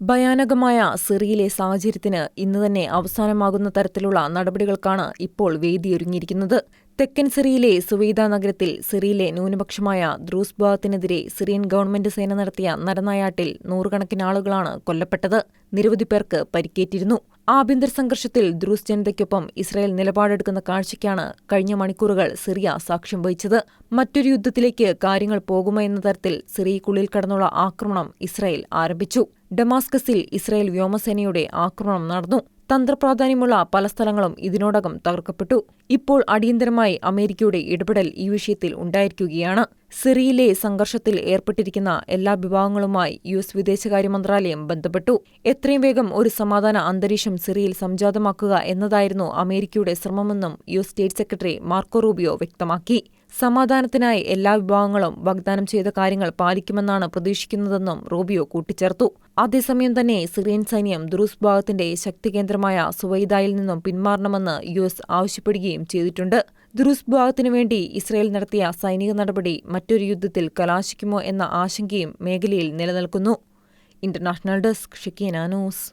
ഭയാനകമായ സിറിയയിലെ സാഹചര്യത്തിന് ഇന്ന് തന്നെ അവസാനമാകുന്ന തരത്തിലുള്ള നടപടികൾക്കാണ് ഇപ്പോൾ വേദിയൊരുങ്ങിയിരിക്കുന്നത് തെക്കൻ സിറിയയിലെ സുവൈദ നഗരത്തിൽ സിറിയയിലെ ന്യൂനപക്ഷമായ ദ്രൂസ് വിഭാഗത്തിനെതിരെ സിറിയൻ ഗവൺമെന്റ് സേന നടത്തിയ നരനായാട്ടിൽ നൂറുകണക്കിന് ആളുകളാണ് കൊല്ലപ്പെട്ടത്. നിരവധി പേർക്ക് പരിക്കേറ്റിരുന്നു. ആഭ്യന്തര സംഘർഷത്തിൽ ദ്രൂസ് ജനതയ്ക്കൊപ്പം ഇസ്രായേൽ നിലപാടെടുക്കുന്ന കാഴ്ചയ്ക്കാണ് കഴിഞ്ഞ മണിക്കൂറുകൾ സിറിയ സാക്ഷ്യം വഹിച്ചത്. മറ്റൊരു യുദ്ധത്തിലേക്ക് കാര്യങ്ങൾ പോകുമോ എന്ന തരത്തിൽ സിറിയക്കുള്ളിൽ കടന്നുള്ള ആക്രമണം ഇസ്രായേൽ ആരംഭിച്ചു. ഡമാസ്കസിൽ ഇസ്രായേൽ വ്യോമസേനയുടെ ആക്രമണം നടന്നു. തന്ത്രപ്രാധാന്യമുള്ള പല സ്ഥലങ്ങളും ഇതിനോടകം തകർക്കപ്പെട്ടു. ഇപ്പോൾ അടിയന്തരമായി അമേരിക്കയുടെ ഇടപെടൽ ഈ വിഷയത്തിൽ ഉണ്ടായിരിക്കുകയാണ്. സിറിയയിലെ സംഘർഷത്തിൽ ഏർപ്പെട്ടിരിക്കുന്ന എല്ലാ വിഭാഗങ്ങളുമായി യു എസ് വിദേശകാര്യ മന്ത്രാലയം ബന്ധപ്പെട്ടു. എത്രയും വേഗം ഒരു സമാധാന അന്തരീക്ഷം സിറിയയിൽ സംജാതമാക്കുക എന്നതായിരുന്നു അമേരിക്കയുടെ ശ്രമമെന്നും U S state secretary Marco Rubio വ്യക്തമാക്കി. സമാധാനത്തിനായി എല്ലാ വിഭാഗങ്ങളും വാഗ്ദാനം ചെയ്ത കാര്യങ്ങൾ പാലിക്കുമെന്നാണ് പ്രതീക്ഷിക്കുന്നതെന്നും റൂബിയോ കൂട്ടിച്ചേർത്തു. അതേസമയം തന്നെ സിറിയൻ സൈന്യം ദുരൂസ് ഭാഗത്തിന്റെ ശക്തികേന്ദ്രമായ സുവൈദായിൽ നിന്നും പിന്മാറണമെന്ന് യു എസ് ആവശ്യപ്പെടുകയും ചെയ്തിട്ടുണ്ട്. ദുരൂസ് ഭാഗത്തിനു വേണ്ടി ഇസ്രയേൽ നടത്തിയ സൈനിക നടപടി മറ്റൊരു യുദ്ധത്തിൽ കലാശിക്കുമോ എന്ന ആശങ്കയും മേഖലയിൽ നിലനിൽക്കുന്നു. International desk Shikkeena news.